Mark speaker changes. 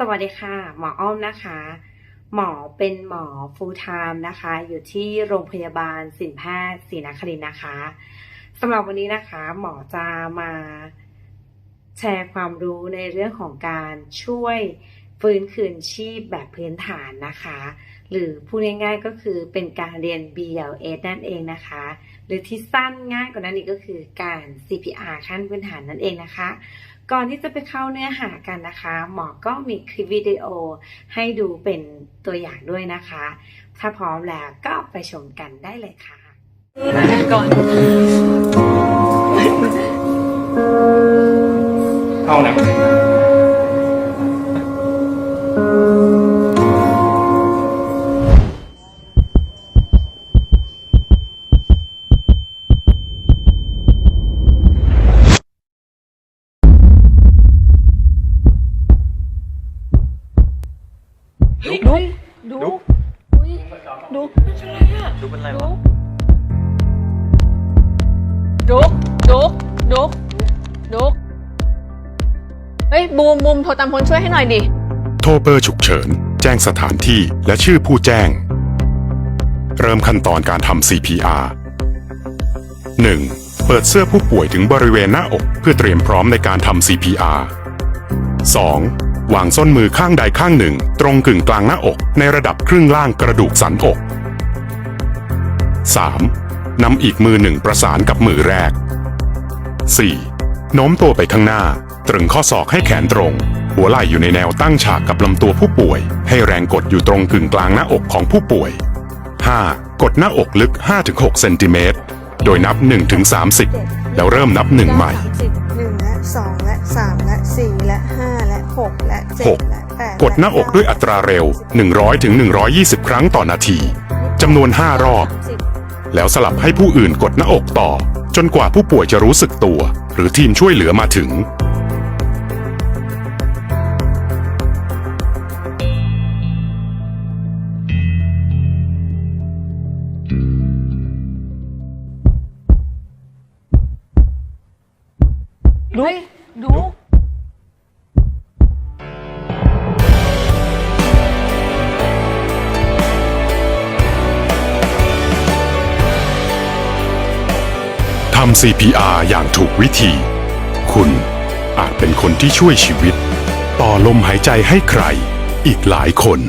Speaker 1: สวัสดีค่ะ หมออ้อมนะคะ หมอเป็นหมอ full time นะคะ อยู่ที่โรงพยาบาลสินแพทย์ศรีนครินทร์นะคะสำหรับวันนี้นะคะ หมอจะมาแชร์ความรู้ในเรื่องของการช่วยฟื้นคืนชีพแบบพื้นฐานนะคะ หรือพูดง่ายๆก็คือเป็นการเรียน BLS นั่นเองนะคะ หรือที่สั้นง่ายกว่านั้นอีกก็คือการ CPR ขั้นพื้นฐานนั่นเองนะคะ ก่อนที่จะไปเข้าเนื้อหากันนะคะ หมอก็มีคลิปวิดีโอให้ดูเป็นตัวอย่างด้วยนะคะ ถ้าพร้อมแล้วก็ไปชมกันได้เลยค่ะ
Speaker 2: ก่อน
Speaker 3: เข้านัก
Speaker 2: ดูดูดูเป็นอะไรอะ
Speaker 3: ดูเป็นไร
Speaker 2: ดู
Speaker 3: วะ
Speaker 2: ดูดูดูดูเฮ้ยบูมบูมโทรตามคนช่วยให้หน่อยดิ
Speaker 4: โทรเบอร์ฉุกเฉิน แจ้งสถานที่และชื่อผู้แจ้ง เริ่มขั้นตอนการทำ CPR 1. เปิดเสื้อผู้ป่วยถึงบริเวณหน้าอกเพื่อเตรียมพร้อมในการทำ CPR 2. วางส้นมือข้างใดข้างหนึ่ง ตรงกึ่งกลางหน้าอกในระดับครึ่งล่างกระดูกสันอก 3. นำอีกมือหนึ่งประสานกับมือแรก 4. โน้มตัวไปข้างหน้า ตรึงข้อศอกให้แขนตรง หัวไหล่อยู่ในแนวตั้งฉากกับลำตัวผู้ป่วย ให้แรงกดอยู่ตรงกึ่งกลางหน้าอกของผู้ป่วย 5. กดหน้าอกลึก 5-6 เซนติเมตร โดยนับ 1-30 แล้วเริ่มนับหนึ่งใหม่
Speaker 5: หนึ่งและสองและสามและสี่และห้าและหกและเจ็ดและแปด
Speaker 4: กดหน้าอกด้วยอัตราเร็ว 100-120 ครั้งต่อนาทีจำนวน 5 รอบ แล้วสลับให้ผู้อื่นกดหน้าอกต่อ จนกว่าผู้ป่วยจะรู้สึกตัว หรือทีมช่วยเหลือมาถึง
Speaker 2: ดูดู
Speaker 4: ทำ CPR อย่างถูกวิธี คุณอาจเป็นคนที่ช่วยชีวิต ต่อลมหายใจให้ใครอีกหลายคน